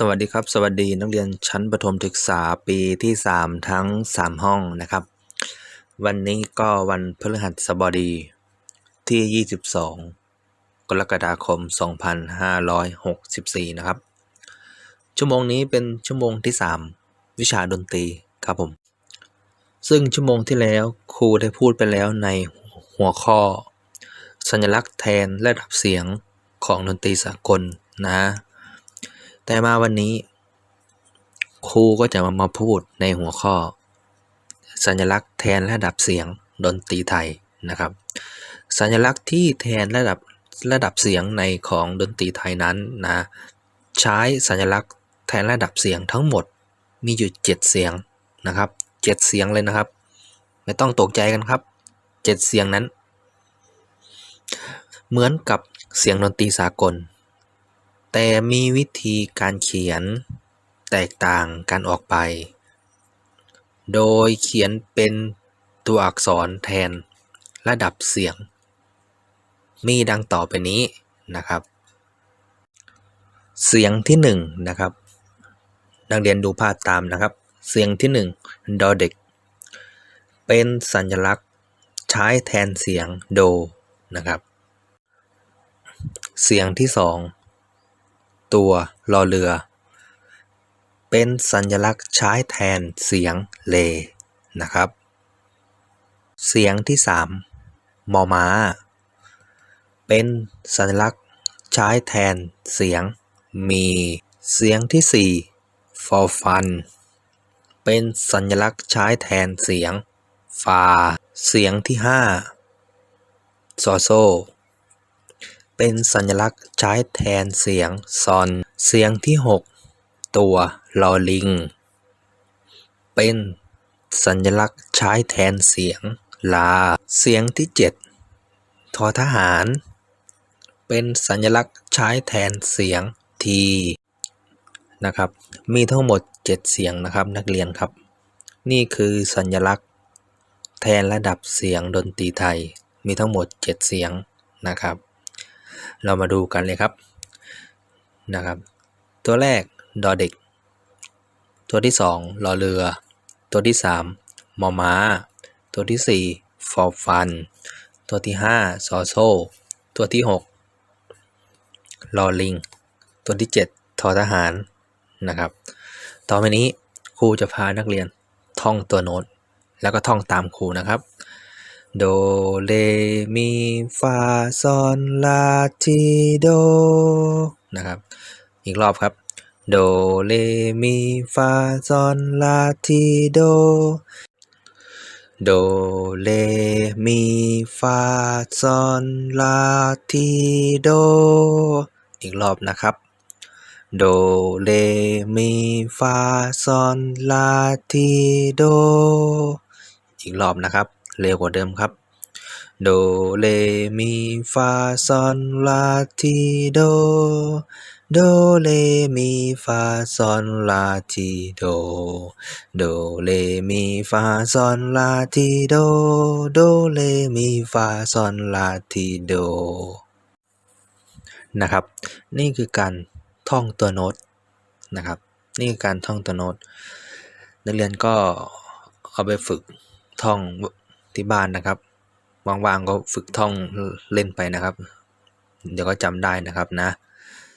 สวัสดีครับ สวัสดีนักเรียนชั้นประถมศึกษาปีที่ 3 ทั้ง 3 ห้องนะครับ วันนี้ก็วันพฤหัสบดีที่ 22 กรกฎาคม 2564 นะครับ ชั่วโมงนี้เป็นชั่วโมงที่ 3 วิชาดนตรีครับผม ซึ่งชั่วโมงที่แล้วครูได้พูดไปแล้วในหัวข้อ สัญลักษณ์แทนระดับเสียงของดนตรีสากลนะ แต่มาวันนี้ ครูก็จะมามาพูดในหัวข้อ สัญลักษณ์แทนระดับเสียงดนตรีไทยนะครับ สัญลักษณ์ที่แทนระดับระดับเสียงในของดนตรีไทยนั้นนะใช้สัญลักษณ์แทนระดับเสียงทั้งหมดมีอยู่7เสียงนะครับ7เสียงเลยนะครับ ไม่ต้องตกใจกันครับ7เสียงนั้น เหมือนกับเสียงดนตรีสากล แต่มีวิธีการเขียนแตกต่างกันออกไป โดยเขียนเป็นตัวอักษรแทนระดับเสียง มีดังต่อไปนี้นะครับ เสียงที่หนึ่งนะครับ นักเรียนดูภาพตามนะครับ เสียงที่หนึ่งดอเด็ก เป็นสัญลักษณ์ใช้แทนเสียงโดนะครับ เสียงที่สอง ตัวรอเรือ เป็นสัญลักษณ์ใช้แทนเสียงเลนะครับ เสียงที่สามมอม้า เป็นสัญลักษณ์ใช้แทนเสียงมีเสียงที่สี่ฟอฟัน เป็นสัญลักษณ์ใช้แทนเสียงฟา เสียงที่ห้าซอโซ เป็นสัญลักษณ์ใช้แทนเสียงซอน เสียงที่ 6 ตัวลอลิง เป็นสัญลักษณ์ใช้แทนเสียงลา เสียงที่ 7 ทอทหาร เป็นสัญลักษณ์ใช้แทนเสียงทีนะครับ มีทั้งหมด 7 เสียงนะครับนักเรียนครับ นี่คือสัญลักษณ์แทนระดับเสียงดนตรีไทย มีทั้งหมด 7 เสียงนะครับ เรามาดูกันเลยครับนะครับ ตัวแรกดอเด็ก ตัวที่2รอเรือ ตัวที่3มอม้า ตัวที่4ฟอฟัน ตัวที่5ซอโซ ตัวที่6ลอลิง ตัวที่7ทอทหารนะครับ ต่อไปนี้ครูจะพานักเรียนท่องตัวโน้ตแล้วก็ท่องตามครูนะครับ โดเลมีฟาซอนลาทีโดนะครับ อีกรอบครับ โดเลมีฟาซอนลาทีโด โดเลมีฟาซอนลาทีโด อีกรอบนะครับ โดเลมีฟาซอนลาทีโด อีกรอบนะครับ เร็วกว่าเดิมครับ โดเลมีฟาซอนลาทีโด โดเลมีฟาซอนลาทีโด โดเลมีฟาซอนลาทีโด โดเลมีฟาซอนลาทีโด นะครับ นี่คือการท่องตัวโน้ตนะครับ นี่คือการท่องตัวโน้ตนักเรียนก็เอาไปฝึกท่อง ที่บ้านนะครับว่างๆก็ฝึกท่องเล่นไปนะครับ เดี๋ยวก็จำได้นะครับนะ